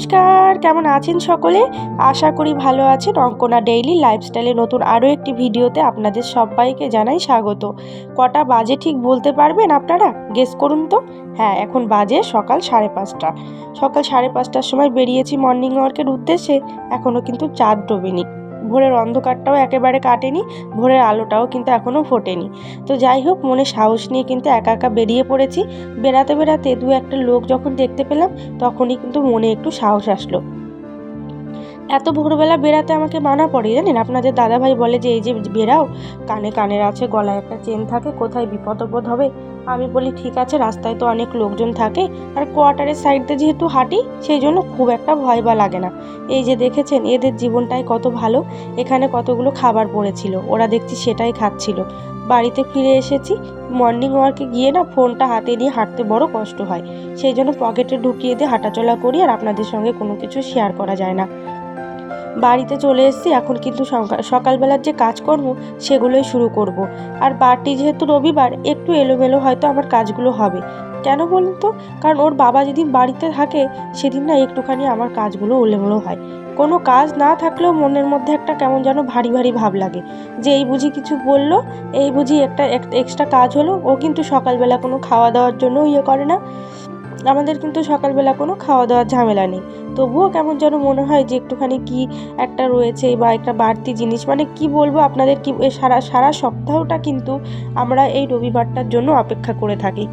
নমস্কার, কেমন আছেন সকলে? আশা করি ভালো আছেন। অঙ্কনা ডেইলি লাইফস্টাইলে নতুন আরও একটি ভিডিওতে আপনাদের সবাইকে জানাই স্বাগত। কটা বাজে ঠিক বলতে পারবেন আপনারা? গেস করুন তো। হ্যাঁ এখন বাজে সকাল সাড়ে পাঁচটা। সকাল সাড়ে পাঁচটার সময় বেরিয়েছি মর্নিং ওয়ার্কের উদ্দেশ্যে। এখনও কিন্তু চাঁদ ডোবেনি। ভোরের অন্ধকারটাও একেবারে কাটেনি ভোরের আলোটাও কিন্তু এখনও ফোটেনি। তো যাই হোক, মনে সাহস নিয়ে কিন্তু একা একা বেরিয়ে পড়েছি। বেড়াতে বেড়াতে দু একটা লোক যখন দেখতে পেলাম, তখনই কিন্তু মনে একটু সাহস আসলো। এত ভোরবেলা বেরাতে আমাকে মানা পড়ে জানেন? আপনাদের দাদাভাই বলে যে, এই যে বেরাও কানে কানের আছে, গলায় একটা চেন থাকে, কোথায় বিপদ হবে? আমি বলি, ঠিক আছে, রাস্তায় তো অনেক লোকজন থাকে, আর কোয়ার্টারের সাইডে যেহেতু হাঁটি, সেই জন্য খুব একটা ভয় বা লাগে না। এই যে দেখেছেন, এদের জীবনটাই কত ভালো, এখানে কতগুলো খাবার পড়েছিল, ওরা দেখছি সেটাই খাচ্ছিল। বাড়িতে ফিরে এসেছি মর্নিং ওয়ার্কে গিয়ে না ফোনটা হাতে নিয়ে হাঁটতে বড় কষ্ট হয়, সেই জন্য পকেটে ঢুকিয়ে দিয়ে হাঁটাচলা করি, আর আপনাদের সঙ্গে কোনো কিছু শেয়ার করা যায় না। বাড়িতে চলে এসেছি, এখন কিন্তু সকাল- সকালবেলার যে কাজকর্ম সেগুলোই শুরু করব। আর বারটি যেহেতু রবিবার, একটু এলোমেলো হয়তো আমার কাজগুলো হবে। কেন বলুন তো? কারণ ওর বাবা যেদিন বাড়িতে থাকে, সেদিন না একটুখানি আমার কাজগুলো এলোমেলো হয়। কোনো কাজ না থাকলেও মনের মধ্যে একটা কেমন যেন ভারী ভারী ভাব লাগে। যে এই বুঝি কিছু বলল, এই বুঝি একটা এক্সট্রা কাজ হলো। ও কিন্তু সকালবেলা কোনো খাওয়া দাওয়ার জন্য ইয়ে করে না। আমাদের কিন্তু সকালবেলা কোনো খাওয়া দাওয়ার ঝামেলা নেই। তবুও কেমন যেন মনে হয় যে একটুখানি কি একটা রয়েছে বা একটা বাড়তি জিনিস। মানে কি বলব, আপনাদের কি সারা সারা সপ্তাহটা কিন্তু আমরা এই রবিবারটার জন্য অপেক্ষা করে থাকি।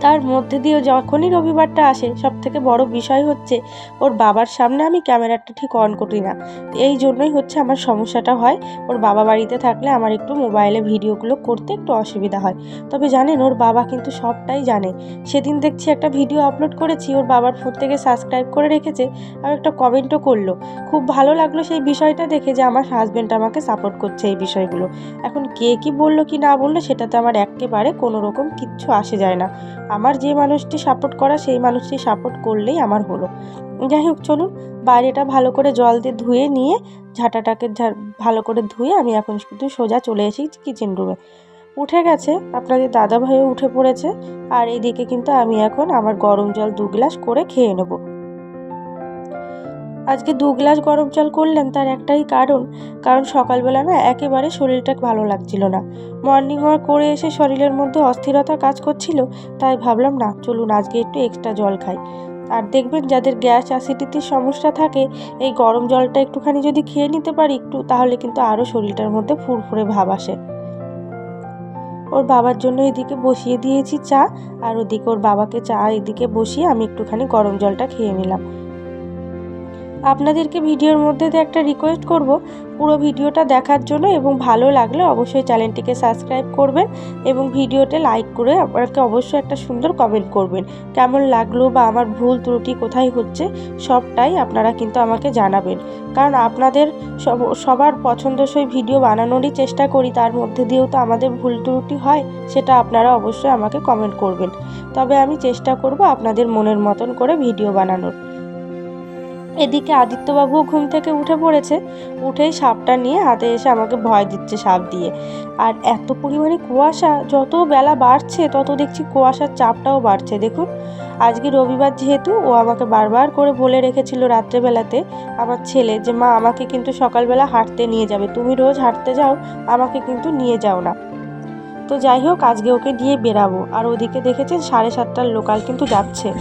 তার মধ্যে দিয়েও যখনই রবিবারটা আসে সব থেকে বড় বিষয় হচ্ছে ওর বাবার সামনে আমি ক্যামেরাটা ঠিক অন করি না। এই জন্যই হচ্ছে আমার সমস্যাটা হয়। ওর বাবা বাড়িতে থাকলে আমার একটু মোবাইলে ভিডিওগুলো করতে একটু অসুবিধা হয়। তবে জানেন, ওর বাবা কিন্তু সবটাই জানে। সেদিন দেখছি একটা ভিডিও আপলোড করেছি, ওর বাবার ফোন থেকে সাবস্ক্রাইব করে রেখেছে, আর একটা কমেন্টও করল। খুব ভালো লাগল সেই বিষয়টা দেখে যে আমার হাজব্যান্ড আমাকে সাপোর্ট করছে এই বিষয়গুলো। এখন কে কি বলল কি না বলল সেটাতে আমার একেবারে কোনো রকম কিচ্ছু আসে যায় না। আমার যে মানুষটি সাপোর্ট করা, সেই মানুষটি সাপোর্ট করলেই আমার হলো। যাই হোক, চলুন, বাইরেটা ভালো করে জল দিয়ে ধুয়ে নিয়ে ঝাঁটাটাকে ভালো করে ধুয়ে আমি এখন শুধু সোজা চলে এসেছি কিচেন রুমে উঠে গেছে, আপনাদের দাদা ভাইও উঠে পড়েছে, আর এদিকে কিন্তু আমি এখন আমার গরম জল দু গ্লাস করে খেয়ে নেব। আজকে দু গ্লাস গরম জল করলেন তার একটাই কারণ কারণ সকালবেলা না একেবারে শরীরটা ভালো লাগছিল না। মর্নিং ওয়াক করে এসে শরীরের মধ্যে অস্থিরতা কাজ করছিল, তাই ভাবলাম, না, চলুন, আজকে একটু এক্সট্রা জল খাই। আর দেখবেন, যাদের গ্যাস অ্যাসিডিটির সমস্যা থাকে, এই গরম জলটা একটুখানি যদি খেয়ে নিতে পারি একটু, তাহলে কিন্তু আরও শরীরটার মধ্যে ফুরফুরে ভাব আসে। ওর বাবার জন্য এদিকে বসিয়ে দিয়েছি চা, আর ওদিকে ওর বাবাকে চা এদিকে বসিয়ে আমি একটুখানি গরম জলটা খেয়ে নিলাম। আপনাদেরকে ভিডিওর মধ্যে দিয়ে একটা রিকোয়েস্ট করব। পুরো ভিডিওটা দেখার জন্য এবং ভালো লাগলে অবশ্যই চ্যানেলটিকে সাবস্ক্রাইব করবেন এবং ভিডিওতে লাইক করে আপনাকে অবশ্যই একটা সুন্দর কমেন্ট করবেন। কেমন লাগল বা আমার ভুল, ত্রুটি কোথায় হচ্ছে সবটাই আপনারা কিন্তু আমাকে জানাবেন। কারণ আপনাদের সব- সবার পছন্দসই ভিডিও বানানোরই চেষ্টা করি, তার মধ্যে দিয়েও তো আমাদের ভুল, ত্রুটি হয়, সেটা আপনারা অবশ্যই আমাকে কমেন্ট করবেন। তবে আমি চেষ্টা করব আপনাদের মনের মতন করে ভিডিও বানানোর। এদিকে আদিত্যবাবুও ঘুম থেকে উঠে পড়েছে। উঠেই সাপটা নিয়ে হাতে এসে আমাকে ভয় দিচ্ছে সাপ দিয়ে। আর এত পরিমাণে কুয়াশা, যত বেলা বাড়ছে, তত দেখছি কুয়াশার চাপটাও বাড়ছে, দেখুন। আজকে রবিবার যেহেতু, ও আমাকে বারবার করে বলে রেখেছিল রাত্রেবেলাতে আমার ছেলে যে, মা, আমাকে কিন্তু সকালবেলা হাঁটতে নিয়ে যাবে। তুমি রোজ হাঁটতে যাও, আমাকে কিন্তু নিয়ে যাও না। তো যাই হোক, আজকে ওকে দিয়ে বেরাবো আর ওদিকে দেখেছেন, সাড়ে সাতটার লোকাল কিন্তু যাচ্ছে।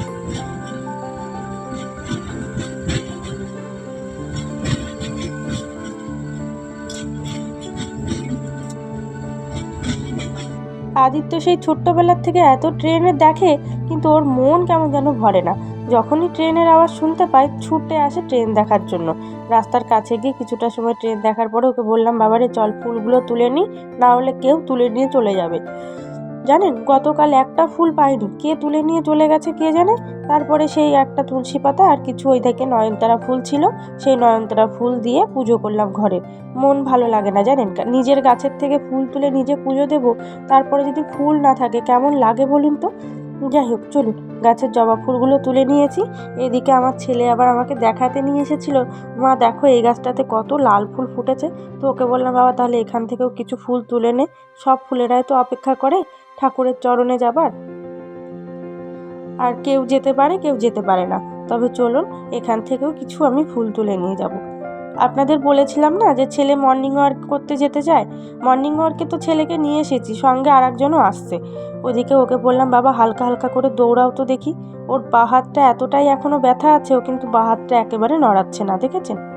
আদিত্য সেই ছোট্টবেলার থেকে এত ট্রেনে দেখে, কিন্তু ওর মন কেমন যেন ভরে না। যখনই ট্রেনের আওয়াজ শুনতে পায়, ছুটে আসে ট্রেন দেখার জন্য। রাস্তার কাছে গিয়ে কিছুটা সময় ট্রেন দেখার পরে ওকে বললাম, বাবারে, চল, ফুলগুলো তুলে নিই না হলে কেউ তুলে নিয়ে চলে যাবে। জানেন, গতকাল একটা ফুল পাইনি কে তুলে নিয়ে চলে গেছে কে জানে? তারপরে সেই একটা তুলসী পাতা আর কিছু ওই থেকে নয়নতারা ফুল ছিল, সেই নয়নতারা ফুল দিয়ে পুজো করলাম ঘরে। মন ভালো লাগে না জানেন নিজের গাছের থেকে ফুল তুলে নিজে পুজো দেব, তারপরে যদি ফুল না থাকে, কেমন লাগে বলুন তো? যাই হোক, চলুন, গাছের জবা ফুলগুলো তুলে নিয়েছি। এদিকে আমার ছেলে আবার আমাকে দেখাতে নিয়ে এসেছিল। মা, দেখো এই গাছটাতে কত লাল ফুল ফুটেছে। তো ওকে বললাম, বাবা, তাহলে এখান থেকেও কিছু ফুল তুলে নে। সব ফুলেরাই তো অপেক্ষা করে। ঠাকুরের চরণে যাবার? আর কেউ যেতে পারে, কেউ যেতে পারে না। তবে চলুন, এখান থেকেও কিছু আমি ফুল তুলে নিয়ে যাব। আপনাদের বলেছিলাম না যে ছেলে মর্নিং ওয়ার্ক করতে যেতে চায়? মর্নিং ওয়ার্কে তো ছেলেকে নিয়ে এসেছি, সঙ্গে আর একজনও আসছে। ওদিকে ওকে বললাম, বাবা, হালকা হালকা করে দৌড়াও তো দেখি। ওর বা হাতটা এতটাই এখনও ব্যথা আছে, ও কিন্তু বা হাতটা একেবারে নড়াচ্ছে না, দেখেছেন?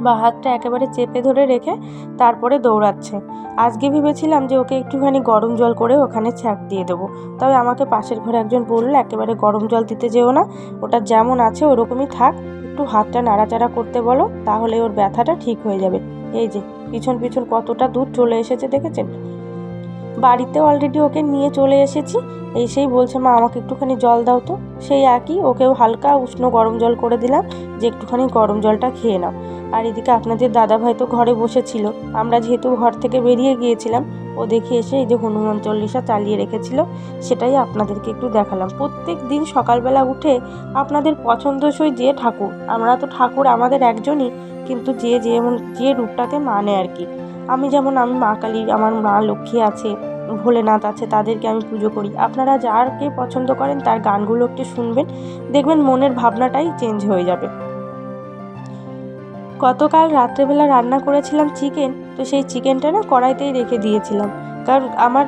বা হাতটা একেবারে চেপে ধরে রেখে তারপরে দৌড়াচ্ছে। আজকে ভেবেছিলাম যে ওকে একটুখানি গরম জল করে ওখানে ছ্যাঁক দিয়ে দেবো। তবে আমাকে পাশের ঘরে একজন বলল, একেবারে গরম জল দিতে যেও না, ওটা যেমন আছে ওরকমই থাক। একটু হাতটা নাড়াচাড়া করতে বলো, তাহলে ওর ব্যথাটা ঠিক হয়ে যাবে। এই যে, পিছন পিছন কতটা দূর চলে এসেছে, দেখেছেন? বাড়িতে অলরেডি ওকে নিয়ে চলে এসেছি। এসেই বলছে, মা, আমাকে একটুখানি জল দাও তো। সেই একই, ওকেও হালকা উষ্ণ গরম জল করে দিলাম, যে একটুখানি গরম জলটা খেয়ে নাও। আর এদিকে আপনাদের দাদাভাই তো ঘরে বসেছিল। আমরা যেহেতু ঘর থেকে বেরিয়ে গিয়েছিলাম, ও দেখে এসে এই যে হনুমান চল্লিশা চালিয়ে রেখেছিল, সেটাই আপনাদেরকে একটু দেখালাম। প্রত্যেক দিন সকালবেলা উঠে আপনাদের পছন্দসই যে ঠাকুর, আমরা তো ঠাকুর আমাদের একজনই, কিন্তু যে যেমন, যে রূপটাকে মানে আর কি। আমি যেমন, আমি মা কালী, আমার মা লক্ষ্মী আছে, ভোলেনাথ আছে, তাদেরকে আমি পুজো করি। আপনারা যারকে পছন্দ করেন, তার গানগুলো একটু শুনবেন, দেখবেন মনের ভাবনাটাই চেঞ্জ হয়ে যাবে। গতকাল রাত্রেবেলা রান্না করেছিলাম চিকেন তো সেই চিকেনটা না কড়াইতেই রেখে দিয়েছিলাম। কারণ আমার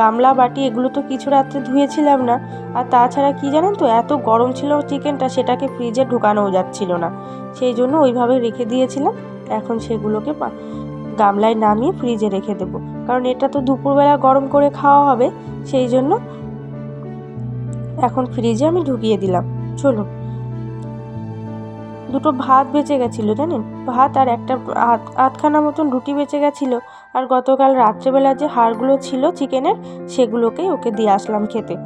গামলা বাটি এগুলো তো কিছু রাত্রে ধুয়েছিলাম না, আর তাছাড়া কি জানেন তো, এত গরম ছিল চিকেনটা সেটাকে ফ্রিজে ঢোকানোও যাচ্ছিল না। সেই জন্য ওইভাবে রেখে দিয়েছিলাম, এখন সেগুলোকে গামলায় নামিয়ে ফ্রিজে রেখে দেবো। কারণ এটা তো দুপুরবেলা গরম করে খাওয়া হবে, সেই জন্য এখন ফ্রিজে আমি ঢুকিয়ে দিলাম। চলুন। দুটো ভাত বেঁচে গেছিল, জানেন? ভাত আর একটা আধ, আধখানা মতন রুটি বেঁচে গেছিল। আর গতকাল রাত্রেবেলা যে হাড়গুলো ছিল চিকেনের, সেগুলোকেই ওকে দিয়ে আসলাম খেতে।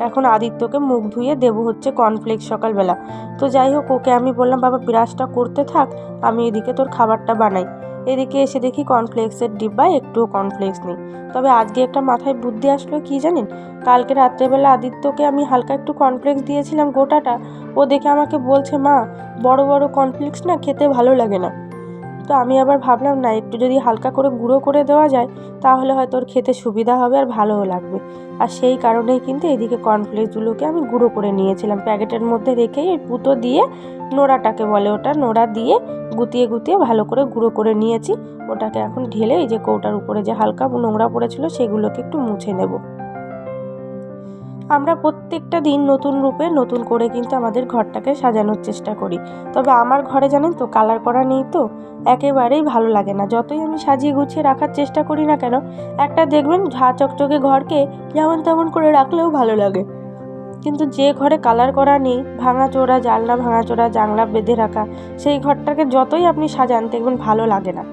এখন আদিত্যকে মুখ ধুয়ে দেবো হচ্ছে কর্নফ্লেক্স সকালবেলা। তো যাই হোক, ওকে আমি বললাম, বাবা, ব্রাশটা করতে থাক, আমি এদিকে তোর খাবারটা বানাই। এদিকে এসে দেখি কর্নফ্লেক্সের ডিব্বায় একটুও কর্নফ্লেক্স নেই। তবে আজকে একটা মাথায় বুদ্ধি আসলো কি জানেন? কালকে রাত্রেবেলা আদিত্যকে আমি হালকা একটু কর্নফ্লেক্স দিয়েছিলাম গোটাটা। ও দেখে আমাকে বলছে, মা, বড় বড় কর্নফ্লেক্স না খেতে ভালো লাগে না। তো আমি আবার ভাবলাম, না, একটু যদি হালকা করে গুঁড়ো করে দেওয়া যায়, তাহলে হয়তো ওর খেতে সুবিধা হবে আর ভালোও লাগবে। আর সেই কারণেই কিন্তু এদিকে কর্নফ্লেক্সগুলোকে আমি গুঁড়ো করে নিয়েছিলাম প্যাকেটের মধ্যে রেখেই পুতো দিয়ে নোড়াটাকে বলে ওটা নোড়া দিয়ে গুতিয়ে গুতিয়ে ভালো করে গুঁড়ো করে নিয়েছি। ওটাকে এখন ঢেলে এই যে কৌটার উপরে যে হালকা নোংরা পড়েছিল সেগুলোকে একটু মুছে নেব। আমরা প্রত্যেকটা দিন নতুন রূপে নতুন করে কিন্তু আমাদের ঘরটাকে সাজানোর চেষ্টা করি। তবে আমার ঘরে জানেন তো কালার করা নেই তো, একেবারেই ভালো লাগে না। যতই আমি সাজিয়ে গুছিয়ে রাখার চেষ্টা করি না কেন, একটা দেখবেন ঝা চকচকে ঘরকে যেমন তেমন করে রাখলেও ভালো লাগে। কিন্তু যে ঘরে কালার করা নেই ভাঙাচোরা জানলা ভাঙাচোরা জানলা বেঁধে রাখা, সেই ঘরটাকে যতই আপনি সাজান দেখবেন ভালো লাগে না।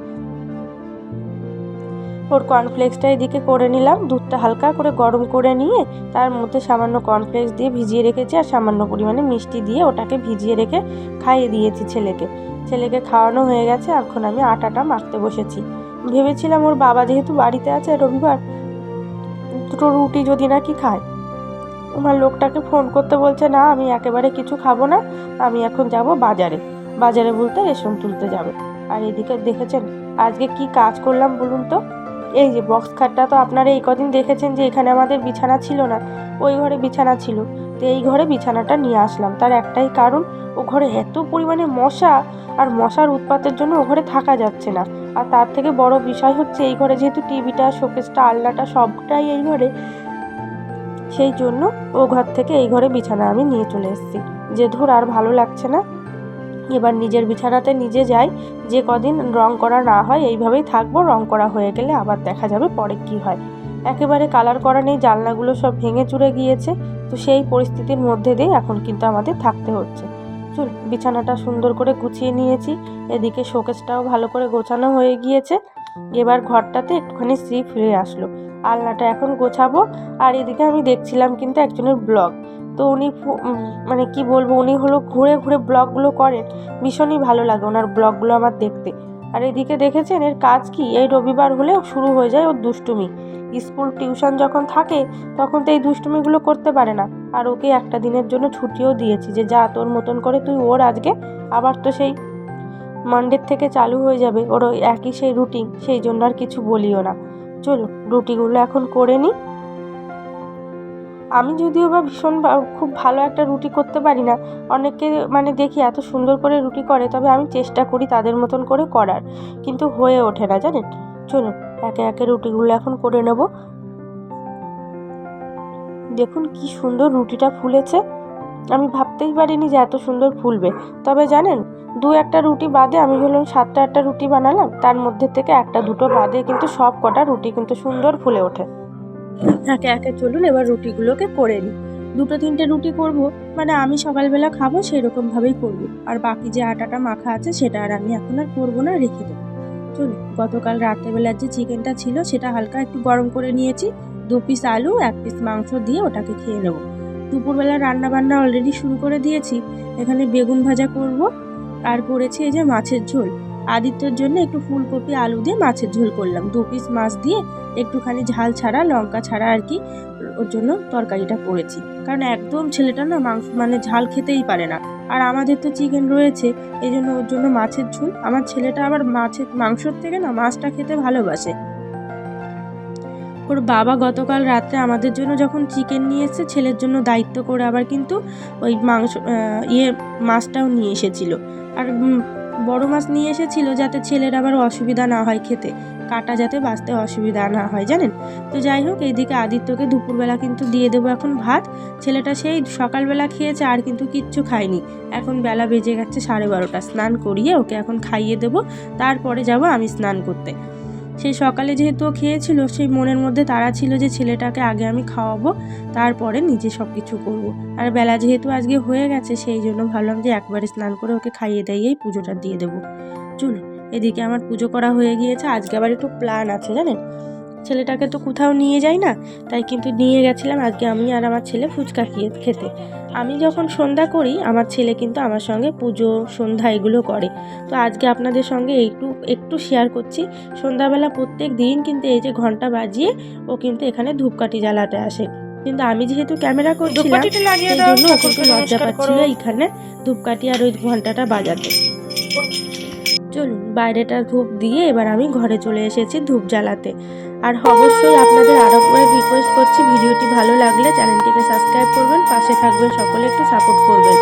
ওর কর্নফ্লেক্সটা এদিকে করে নিলাম। দুধটা হালকা করে গরম করে নিয়ে তার মধ্যে সামান্য কর্নফ্লেক্স দিয়ে ভিজিয়ে রেখেছি আর সামান্য পরিমাণে মিষ্টি দিয়ে ওটাকে ভিজিয়ে রেখে খাইয়ে দিয়েছি ছেলেকে। ছেলেকে খাওয়ানো হয়ে গেছে, এখন আমি আটাটা মাখতে বসেছি। ভেবেছিলাম ওর বাবা যেহেতু বাড়িতে আছে রবিবার দুটো রুটি যদি নাকি খায়। আমার লোকটাকে ফোন করতে বলছে, না, আমি একেবারে কিছু খাব না, আমি এখন যাব বাজারে। বাজারে বলতে রেশন তুলতে যাবে। আর এদিকে দেখেছেন, আজকে কি কাজ করলাম বলুন তো? এই যে বক্স খাটটা তো আপনারা এই কদিন দেখেছেন যে এখানে আমাদের বিছানা ছিল না। ওই ঘরে বিছানা ছিল। তো এই ঘরে বিছানাটা নিয়ে আসলাম। তার একটাই কারণ, ও ঘরে এত পরিমাণে মশা আর মশার উৎপাতের জন্য ও ঘরে থাকা যাচ্ছে না। আর তার থেকে বড় বিষয় হচ্ছে, এই ঘরে যেহেতু টিভিটা শোকেসটা আলনাটা সবটাই এই ঘরে, সেই জন্য ও ঘর থেকে এই ঘরে বিছানা আমি নিয়ে চলে এসেছি। যে ধর আর ভালো লাগছে না। এবার নিজের বিছানাতে নিজে যাই, যে কদিন রং করা না হয়, এইভাবেই থাকব, রং করা হয়ে গেলে আবার দেখা যাবে পরে কি হয়। একেবারে কালার করা নেই, জানলাগুলো সব ভেঙে চুরে গিয়েছে, তো সেই পরিস্থিতির মধ্যে দিয়ে এখন কিন্তু আমাদের থাকতে হচ্ছে। চল, বিছানাটা সুন্দর করে গুছিয়ে নিয়েছি, এদিকে শোকেসটাও ভালো করে গোছানো হয়ে গিয়েছে, এবার ঘরটাতে একটুখানি শ্রী ফিরে আসলো। আলনাটা এখন গোছাবো। আর এদিকে আমি দেখছিলাম কিন্তু একজনের ব্লগ। তো উনি মানে কি বলব, উনি হলো ঘুরে ঘুরে ব্লগগুলো করেন। ভীষণই ভালো লাগে ওনার ব্লগগুলো আমার দেখতে। আর এদিকে দেখেছেন, এর কাজ কি? এই রবিবার হলে শুরু হয়ে যায় ওর দুষ্টুমি। স্কুল টিউশন যখন থাকে, তখন তো এই দুষ্টুমিগুলো করতে পারে না। আর ওকে একটা দিনের জন্য ছুটিও দিয়েছি যে, যা তোর মতন করে তুই ওর আজকে, আবার তো সেই মানডের থেকে চালু হয়ে যাবে। ওর একই সেই রুটিন সেই জন্য আর কিছু বলিও না। চলো রুটিগুলো এখন করে নিই। আমি যদিও বা ভীষণ খুব ভালো একটা রুটি করতে পারি না, অনেকে মানে দেখি এত সুন্দর করে রুটি করে, তবে আমি চেষ্টা করি তাদের মতন করে করার, কিন্তু হয়ে ওঠে না, জানেন? চলুন, একে একে রুটিগুলো এখন করে নেব। দেখুন কি সুন্দর রুটিটা ফুলেছে। আমি ভাবতেই পারিনি যে এত সুন্দর ফুলবে। তবে জানেন, দু একটা রুটি বাদে আমি হলাম সাতটা আটটা রুটি বানালাম, তার মধ্যে থেকে একটা দুটো বাদে কিন্তু সব কটা রুটি কিন্তু সুন্দর ফুলে ওঠে। একে একে চলুন এবার রুটিগুলোকে করে নিই। দুটো তিনটে রুটি করব মানে আমি সকালবেলা খাব সেই সেরকমভাবেই করব, আর বাকি যে আটাটা মাখা আছে সেটা আর আমি এখন আর করব না, রেখে দেবো। চলুন, গতকাল রাত্রেবেলার যে চিকেনটা ছিল সেটা হালকা একটু গরম করে নিয়েছি, দু পিস আলু, এক পিস মাংস দিয়ে ওটাকে খেয়ে নেব। দুপুরবেলা রান্না বান্না অলরেডি শুরু করে দিয়েছি। এখানে বেগুন ভাজা করব, আর করেছি এই যে মাছের ঝোল। আদিত্যর জন্য একটু ফুলকপি, আলু দিয়ে মাছের ঝোল করলাম। দু পিস মাছ দিয়ে একটুখানি ঝাল ছাড়া, লঙ্কা ছাড়া আর কি ওর জন্য তরকারিটা করেছি। কারণ একদম ছেলেটা না মাংস মানে ঝাল খেতেই পারে না। আর আমাদের তো চিকেন রয়েছে, এই জন্য ওর জন্য মাছের ঝোল। আমার ছেলেটা আবার মাছের, মাংসর থেকে না মাছটা খেতে ভালোবাসে। ওর বাবা গতকাল রাত্রে আমাদের জন্য যখন চিকেন নিয়ে এসেছে, ছেলের জন্য দায়িত্ব করে আবার কিন্তু ওই মাংস ইয়ে মাছটাও নিয়ে এসেছিল। আর বড় মাছ নিয়ে এসেছিল যাতে ছেলের আবার অসুবিধা না হয় খেতে। কাটা যাতে বাঁচতে অসুবিধা না হয়, জানেন? তো যাই হোক, এইদিকে আদিত্যকে দুপুরবেলা কিন্তু দিয়ে দেবো এখন ভাত। ছেলেটা সেই সকালবেলা খেয়েছে, আর কিন্তু কিচ্ছু খায়নি। এখন বেলা বেজে গেছে সাড়ে বারোটা। স্নান করিয়ে ওকে এখন খাইয়ে দেবো। তারপরে যাব আমি স্নান করতে। সেই সকালে যেহেতু খেয়েছিল, সেই মনের মধ্যে তারা ছিল যে ছেলেটাকে আগে আমি খাওয়াবো, তারপরে নিজে সব কিছু করব। আর বেলা যেহেতু আজকে হয়ে গেছে, সেই জন্য ভাবলাম যে একবারে স্নান করে ওকে খাইয়ে দাইয়েই পুজোটা দিয়ে দেবো। চলুন, এদিকে আমার পুজো করা হয়ে গিয়েছে, আজকে আবার একটু প্ল্যান আছে, জানেন? ছেলেটাকে তো কোথাও নিয়ে যাই না তাই কিন্তু নিয়ে গেছিলাম আজকে আমি আর আমার ছেলে ফুচকা খেয়ে খেতে। আমি যখন সন্ধ্যা করি আমার ছেলে কিন্তু আমার সঙ্গে পুজো সন্ধ্যা এগুলো করে। তো আজকে আপনাদের সঙ্গে একটু একটু শেয়ার করছি। সন্ধ্যাবেলা প্রত্যেক দিন কিন্তু এই যে ঘণ্টা বাজিয়ে ও কিন্তু এখানে ধূপকাঠি জ্বালাতে আসে। কিন্তু আমি যেহেতু ক্যামেরা করছিলাম সেই জন্য ও কিন্তু লজ্জা পাচ্ছিল এইখানে ধূপকাঠি আর ওই ঘন্টাটা বাজাতে। চলুন বাইরেটা ধূপ দিয়ে এবার আমি ঘরে চলে এসেছি ধূপ জ্বালাতে। আর অবশ্যই আপনাদের আরও করে রিকোয়েস্ট করছি, ভিডিওটি ভালো লাগলে চ্যানেলটিকে সাবস্ক্রাইব করবেন, পাশে থাকবেন, সকলে একটু সাপোর্ট করবেন।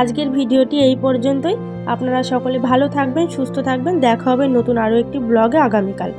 আজকের ভিডিওটি এই পর্যন্তই। আপনারা সকলে ভালো থাকবেন, সুস্থ থাকবেন। দেখা হবে নতুন আরও একটি ব্লগে আগামীকাল।